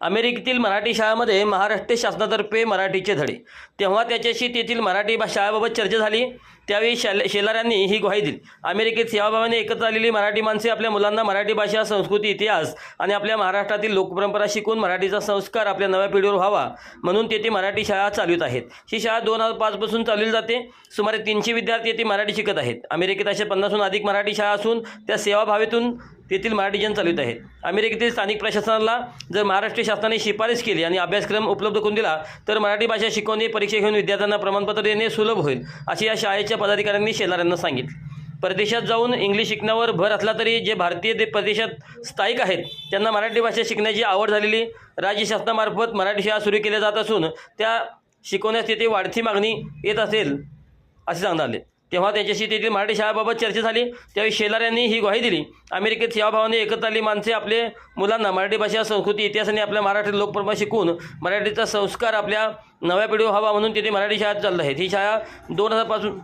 अमेरिकेतील मराठी शाळामध्ये महाराष्ट्र शासनातर्फे मराठीचे धडे. तेव्हा त्याच्याशी तेथील मराठी भा शाळेबाबत चर्चा झाली. त्यावेळी शेल शेलारांनी ही ग्वाही दिली. अमेरिकेत सेवाभावाने एकत्र आलेली मराठी माणसे आपल्या मुलांना मराठी भाषा संस्कृती इतिहास आणि आपल्या महाराष्ट्रातील लोकपरंपरा शिकून मराठीचा संस्कार आपल्या नव्या पिढीवर व्हावा म्हणून तेथे मराठी शाळा चालवित आहेत. ही शाळा दोन हजार पाचपासून चालवली जाते. सुमारे तीनशे विद्यार्थी येथे मराठी शिकत आहेत. अमेरिकेत अशा पन्नासहून अधिक मराठी शाळा असून त्या सेवाभावेतून तेथील मराठी जन चालवित आहेत. अमेरिकेतील स्थानिक प्रशासनाला जर महाराष्ट्र शासनाने शिफारस केली आणि अभ्यासक्रम उपलब्ध करून दिला तर मराठी भाषा शिकवणे परीक्षा घेऊन विद्यार्थ्यांना प्रमाणपत्र देणे सुलभ होईल असे या शाळेच्या पदाधिकाऱ्यांनी शेलार सांगितले. परदेशात जाऊन इंग्लिश शिकण्यावर भर असला तरी जे भारतीय ते परदेशात स्थायिक आहेत त्यांना मराठी भाषा शिकण्याची आवड झालेली राज्य शासनामार्फत मराठी शाळा सुरू केल्या जात असून त्या शिकवण्यास तेथे वाढती मागणी येत असेल असे सांगण्यात आले. तेव्हा त्यांच्याशी तेथील मराठी शाळाबाबत चर्चा झाली. त्यावेळी शेलार यांनी ही ग्वाही दिली. अमेरिकेत सेवाभावाने एकत्र आली माणसे आपले मुलांना मराठी भाषा संस्कृती इतिहास आणि आपल्या मराठी लोकपरंपरा शिकून मराठीचा संस्कार आपल्या नव्या पिढीवर व्हावा म्हणून तिथे मराठी शाळा चालत आहेत. ही शाळा दोन हजारपासून